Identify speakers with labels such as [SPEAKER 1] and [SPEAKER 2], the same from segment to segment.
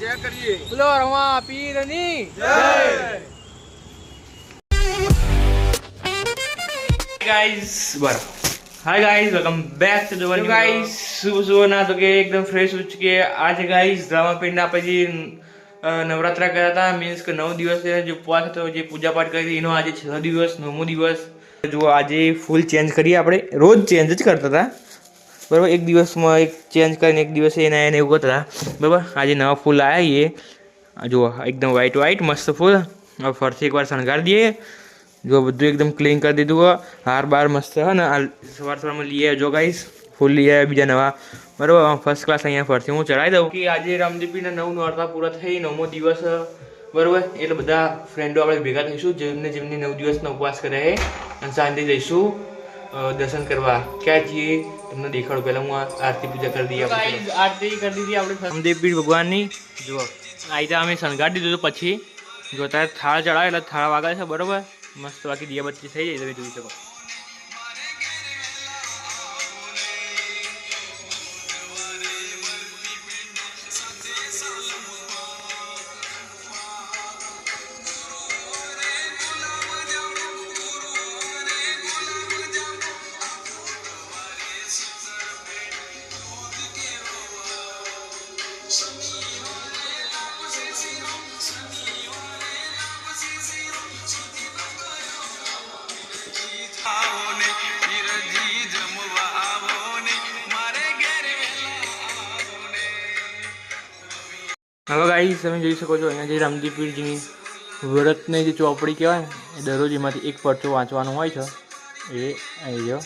[SPEAKER 1] જય કરીએ.
[SPEAKER 2] બોલો રમા જય.
[SPEAKER 3] ગાઈઝ બરાબર hi guys welcome back to the world guys શુભ શુભ ના તો કે એકદમ ફ્રેશ ઉચ કે આજે ગાઈઝ ડ્રામા પિંડ પછી નવરાત્રા કર્યા હતા. મીન્સ કે નવ દિવસ જે ઉપવાસ હતો જે પૂજાપાઠ કરી હતી એનો આજે છ દિવસ નવમો દિવસ. જો આજે ફૂલ ચેન્જ કરીએ આપણે. રોજ ચેન્જ જ કરતા હતા. બરાબર? એક દિવસમાં એક ચેન્જ કરીને એક દિવસે એના એને એવું કરતા બરાબર? આજે નવા ફૂલ આવ્યા એ જુઓ, એકદમ વ્હાઈટ વ્હાઈટ મસ્ત ફૂલ. હવે ફરથી એકવાર શણગારી દઈએ. જો બધું એકદમ ક્લીન કરી દીધું. હાર બાર મસ્ત હે ને. સવાર સવારમાં લઈ આવ્યો જો ગાઈસ ફૂલ લઈ આવ્યા બીજા નવા. બરાબર? ફર્સ્ટ ક્લાસ અહીંયા ફરથી હું ચડાવી દઉં. કે આજે રામદીપીના નવ નોરતા પૂરા થઈ, નવમો દિવસ. બરાબર? એટલે બધા ફ્રેન્ડો આપણે ભેગા થઈશું, જેમને જેમને નવ દિવસનો ઉપવાસ કર્યા છે. અને સાંજે જઈશું. દર્શન કરવા. ક્યાં છીએ તમને દેખાડું. પહેલાં હું આરતી પૂજા કરી દઈએ આરતી કરી દીધી આપણે રામદેવપીર ભગવાનની. જુઓ. આઈ રીતે અમે શણગારી દીધું પછી. જો તારે થાળ ચડાવે એટલે થાળ વાગે છે બરોબર? મસ્ત બાકી દિયાબત્તી થઈ જાય તમે જોઈ શકો. હવે ગાઈસ તમે જોઈ શકો છો, અહીંયા જે રામજીપીરજીની વ્રતની જે ચોપડી કહેવાય એ દરરોજ એમાંથી એક પરચો વાંચવાનો હોય છે. એ આવી ગયો.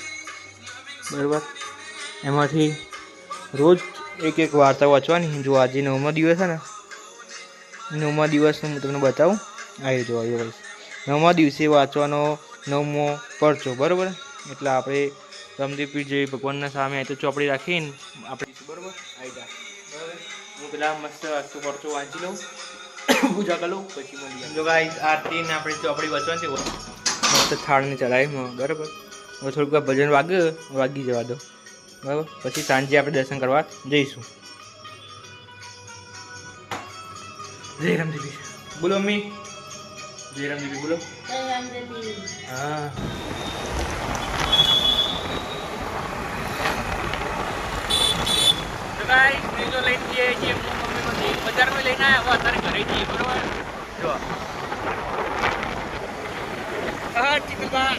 [SPEAKER 3] બરાબર. એમાંથી રોજ એક એક વાર્તા વાંચવાની. જો આજે નવમો દિવસ છે ને, નવમા દિવસનું હું તમને બતાવું આવી જો આવી ગાઈસ નવમા દિવસે વાંચવાનો નવમો પરચો, બરાબર? એટલે આપણે રામદીપીર જે ભગવાનના સામે આ તો ચોપડી રાખીને આપણે, બરાબર? આવી જાય પેલા મસ્ત આખો પડતું વાંચી લઉં. પૂજા કરી લઉં પછી મળી જો ગાઈસ આરતી ને આપણે ચોપડી વાંચવાની છે. મસ્ત થાળને ચડાવી બરાબર? હવે થોડુંક ભજન વાગે વાગી જવા દો. બરાબર? પછી સાંજે આપણે દર્શન કરવા જઈશું. જય રામદેવી. બોલો મમ્મી. જય રામદેવી બોલો. હા. તો ગાઈસ બીજો લઈને જઈએ છીએ બજારમાં લઈને આવ્યા અત્યારે ઘરે જઈએ, બરોબર? જો. હા ચિકલબા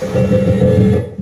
[SPEAKER 3] તું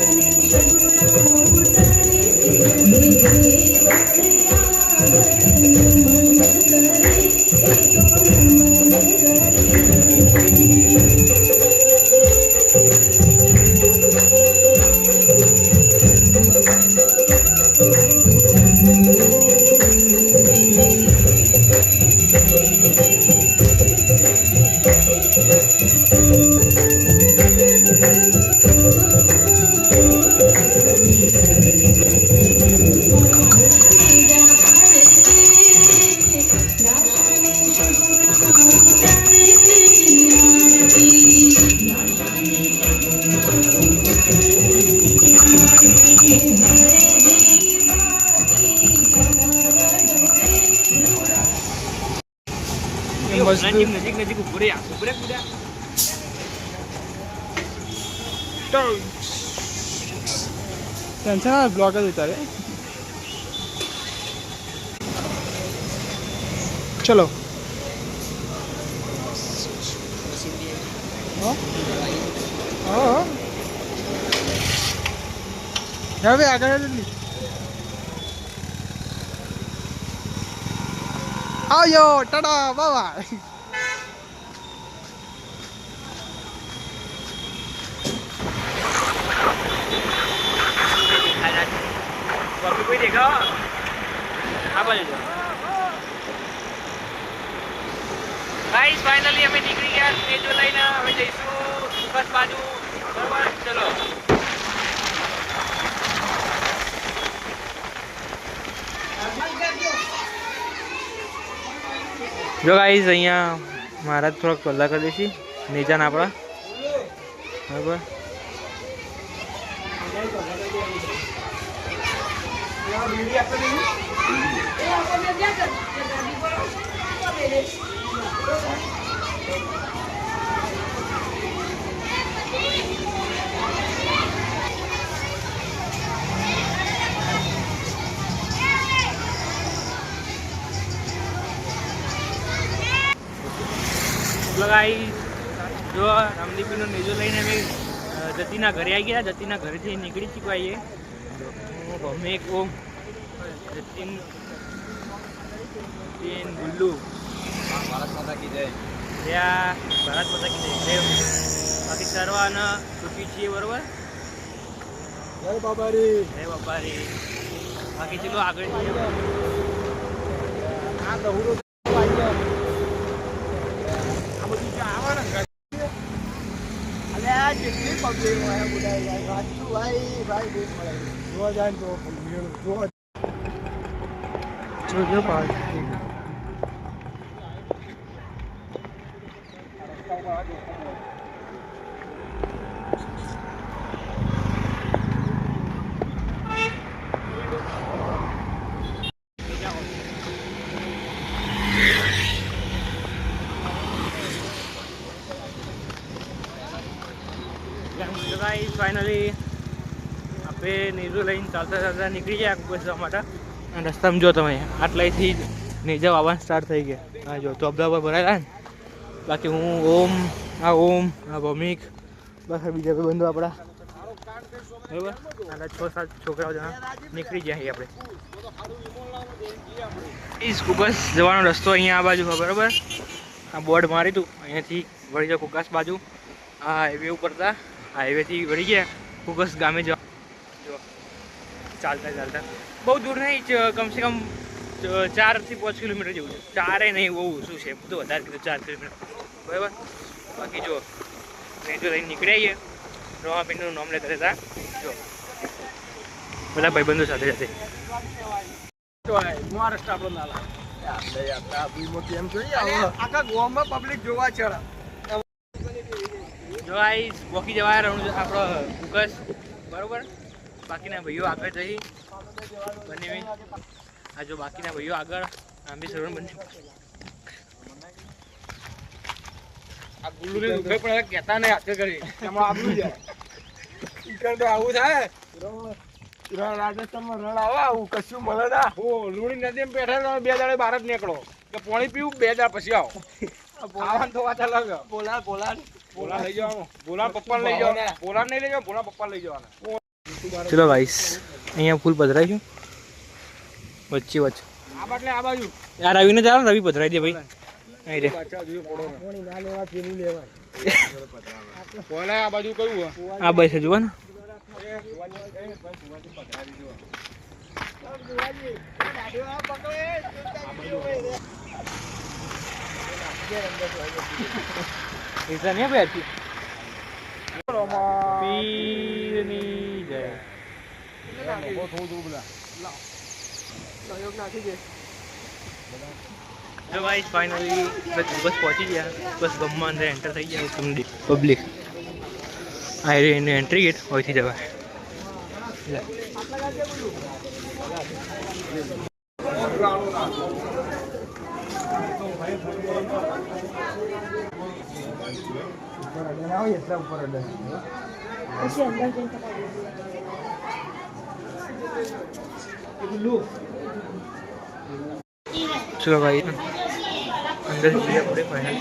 [SPEAKER 2] ટેન્શન બ્લોક જ ઉતારે ચલો હવે આગળ આવ્યો ટાટા બાબા
[SPEAKER 3] બાકી કોઈ દેખાવ આ બાજુ જો. ગાઈસ ફાઇનલી અમે નીકળી ગયા સ્ટેજો લઈને. હવે જઈશું બસ બાજુ. બરોબર ચલો. જો ગાઈસ અહીંયા મહારાજ થોડોક પલ્લા કરી દઈશી. નીચાના આપણા. બરાબર. લગાઈ જો રામદીપીનો નેજો લઈને અમે જતીના ઘરે આવી ગયા. જતીના ઘરેથી નીકળી ચૂક્યા make um. The tin. Tin bulu.
[SPEAKER 1] Bharat માતા કી જય
[SPEAKER 3] ત્યાં ભારત માતા કી જય જય. બાકી સર્વાના સુખી છીએ બરોબર
[SPEAKER 2] જય બાબારી
[SPEAKER 3] જય બાપા રે બાકી ચલો આગળ જઈએ
[SPEAKER 2] આ વાગ્યો આ બધું જે આવે ને ઘર- અલે આ કેટલી પબ્લિક હોય બધા યાર ભાઈ ભાઈ મળે જોવા જાય ને તો મેળ જોવા જોજો પાછી
[SPEAKER 3] આપણે નેજો લઈને ચાલતા ચાલતા નીકળી ગયા કોઈ જવા માટે. અને રસ્તામાં જો તમે આટલાથી નેજા આવવાનું સ્ટાર્ટ થઈ ગયા. હા, જો, તો અબધા ભરાયેલા ને. બાકી હું ઓમ, આ ઓમ, આ ભૌમિક, બસ બીજા કોઈ બંધુ આપણા. બરાબર? અને છ સાત છોકરાઓ જણા નીકળી ગયા આપણે. પ્લીઝ કુકસ જવાનો રસ્તો અહીંયા આ બાજુ બરાબર? આ બોર્ડ મારી હતું અહીંયાથી વળી જાઓ કુકસ બાજુ. આ હાઈવે ઉપર હતા હાઈવેથી વળી ગયા, કુકસ ગામે જવા. જો. ચાલતા ચાલતા. બહુ દૂર નહીં કમસે કમ ચારથી પાંચ કિલોમીટર જેવું છે. ચારે નહીં બહુ શું છે. બધું વધારે કીધું ચાર કિલોમીટર. બરાબર? બાકી જો મેં જો લઈને નીકળી આવીએ રમાપીનું નામ લેતા રહેતા. જો. બધા ભાઈબંધો સાથે સાથે.
[SPEAKER 2] મહારાષ્ટ્ર આપણો નાલા. આખા ગોવામાં પબ્લિક જોવા ચડે.
[SPEAKER 3] જો આ વોકી જવા આપણો ફોકસ બરોબર? બાકીના ભાઈઓ આગળ જઈ બંને આ જો બાકીના ભાઈઓ આગળ આંબી બી બંને
[SPEAKER 2] આ ગુલ્લુને દુખે પણ કહેતા નહીં હાથે કરી. એમાં આબરું જાય. ઈકણ તો આવું થાય. રાજસ્થાનમાં રણ આવે આવું કશું મળે ના. હો લુણી નદીમાં બેઠા બે દાડે બહાર જ નીકળો. કે પાણી પીવું બે દાડા પછી આવો. આવવાનું તો વાત અલગ બોલા બોલા બોલા લઈ જવાનું. બોલા પપ્પા લઈ જવાના. બોલા નહીં લઈ જવાનું બોલા પપ્પા લઈ જવાના.
[SPEAKER 3] ચલો ગાઈસ અહીંયા ફૂલ પધરાઈશું વચ્ચે વચ્ચે.
[SPEAKER 2] આ આ
[SPEAKER 3] આ રવિને ચાલો, રવિ પધરાઈ દે ભાઈ. અહીં
[SPEAKER 2] પાછા જોઈએ પડો ના. આ બાજુ કયું હે?
[SPEAKER 3] આ બસ જુઓ ને એટલા નહીં બેઠી પીરની જય જો ગાઈસ ફાઇનલી બસ પહોંચી ગયા બસ ગમમાં અંદર એન્ટર થઈ ગયા તમને પબ્લિક આ એની એન્ટ્રી ગેટ હોયથી જવાય.
[SPEAKER 2] ઉપર ઉપર
[SPEAKER 4] પછી અંદર જઈને પકડી
[SPEAKER 3] ચલો ભાઈ અંદર જઈએ આપણે ફાઇનલ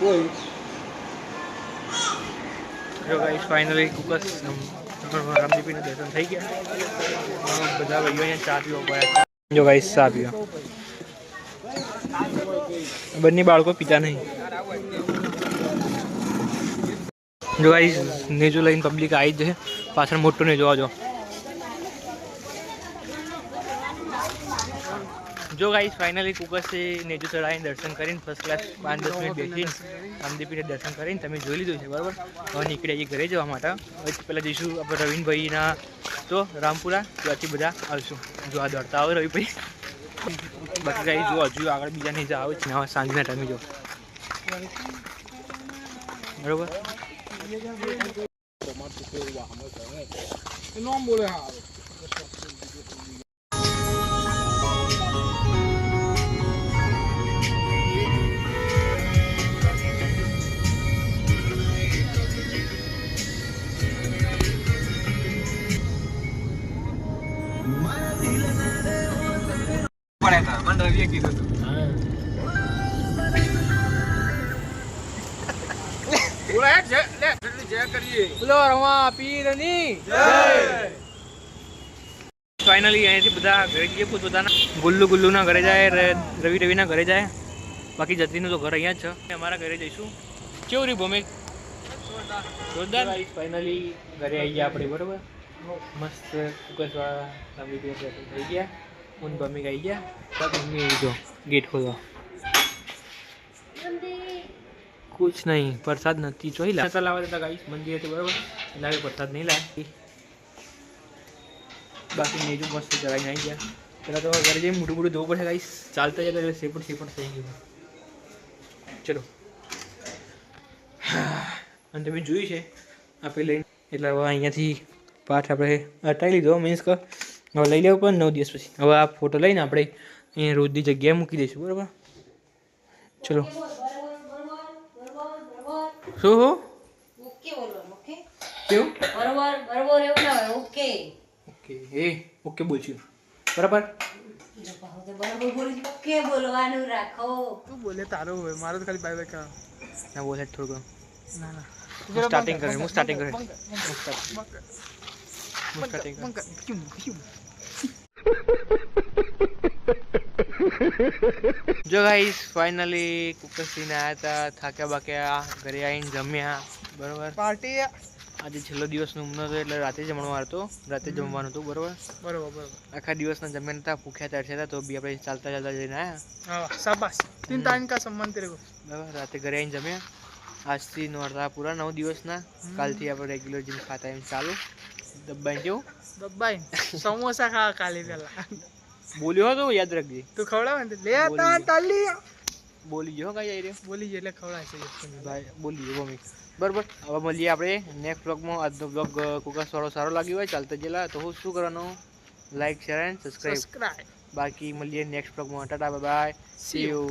[SPEAKER 3] જો ગાઈસ ફાઇનલી કુકસ રામદીપીના દર્શન થઈ ગયા. બધા ભાઈઓ અહીંયા ચા પીવા પડ્યા જો ગાઈસ ચા પીવા. બંને બાળકો પીતા નહીં. જો ગાઈસ નેજો લઈને પબ્લિક આવી જ છે. પાછળ મોટો નેજો આવજો. જો ગાઈસ ફાઇનલી કુકસે નેજો ચડાવીને દર્શન કરીને ફર્સ્ટ ક્લાસ પાંચ દસ મિનિટ બેસીને રામદીપીને દર્શન કરીને તમે જોઈ લીધું છે, બરાબર? હવે નીકળ્યા છીએ ઘરે જવા માટે. પછી પહેલાં જઈશું આપણે રવિનભાઈના. તો રામપુરા, ત્યાંથી બધા આવશું. જો આ દોડતા આવે રવિભાઈ. બાકી ગાઈ જો હજુ આગળ બીજા નહીં આવે છે સાંજના ટાઈમે જો. બરાબર?
[SPEAKER 2] બોલે હા. પડ્યા હતા મને રવિએ કીધું હતું
[SPEAKER 3] ફાઇનલી અહીંયાથી બધા ઘરે જઈએ ગુલ્લુ ગુલ્લુના ઘરે જાય રવિ રવિના ઘરે જાય. બાકી જતીનું તો ઘર અહીંયા જ છે. અમારા ઘરે જઈશું. કેવું રહ્યું ભૂમિક જોરદાર. ફાઇનલી ઘરે આવી ગયા આપણે બરોબર? મસ્ત કુકસવાળા થઈ ગયા. હું ને ભૂમિક આવી ગયા મમ્મી જો ગેટ ખોલવા કુછ નહીં પ્રસાદ નથી જોઈ લા લાવવા દેતા ગાઈસ મંદિર હતું બરોબર લાવે પ્રસાદ નહીં લાવે બાકી નેજુ મસ્ત ચડાવીને આવી ગયા પહેલાં તો ઘરે જઈને મોટું મોટું ધોવું પડશે ગાઈસ ચાલતા જતા એટલે સેપટ સેપટ થઈ ગયું ચલો અને તમે જોયું છે આપણે લઈને એટલે હવે અહીંયાથી પાઠ આપણે હટાવી લીધો મીન્સ કે હવે લઈ લેવું પણ નવ દિવસ પછી. હવે આ ફોટો લઈને આપણે અહીંયા રોજની જગ્યાએ મૂકી દઈશું બરાબર? ચલો. શું હો
[SPEAKER 4] ઓકે
[SPEAKER 3] કેવું?
[SPEAKER 4] બરોબર બરોબર એવું ના હોય ઓકે.
[SPEAKER 3] ઓકે. એ ઓકે બોલશું. બરાબર?
[SPEAKER 4] બોલવાનું રાખો.
[SPEAKER 2] તું બોલે તારો હોય મારો તો ખાલી બાય બાય કા
[SPEAKER 3] ના બોલે થોડું
[SPEAKER 2] ના ના.
[SPEAKER 3] સ્ટાર્ટિંગ કરે હું સ્ટાર્ટિંગ કરે. હું starting Mangkat tingkat. Mangkat. Cium, cium. રાતે જમવાનું આવતો હતું બરોબર?
[SPEAKER 2] બરોબર
[SPEAKER 3] આખા દિવસના જમ્યા હતા ભૂખ્યા તરસ્યા હતા તો બી આપણે ચાલતા ચાલતા જઈને આવ્યા
[SPEAKER 2] હા શાબાશ. તીન ટાઈમ કા સંબંધ તેરે
[SPEAKER 3] બરાબર રાતે ઘરે નવ દિવસના. કાલથી આપણે રેગ્યુલર જીમ ખાતા ચાલુ. દબાઈ જો
[SPEAKER 2] દબાઈ. સમોસા ખાવા કાલે પેલા
[SPEAKER 3] બોલ્યો હતો યાદ રાખજે?
[SPEAKER 2] તું ખવડાવે ને લે તા. તાલી.
[SPEAKER 3] બોલી જો કઈ આવી રહ્યો
[SPEAKER 2] બોલી એટલે ખવડાય છે
[SPEAKER 3] ભાઈ બોલી જો મમ્મી. બરાબર હવે મળીએ આપણે નેક્સ્ટ બ્લોગમાં આજનો બ્લોગ કુકર સારો સારો લાગ્યો હોય ચાલતા જેલા તો હું શું કરવાનું? લાઈક શેર એન્ડ સબસ્ક્રાઈબ બાકી મળીએ નેક્સ્ટ બ્લોગમાં ટાટા બાય સી યુ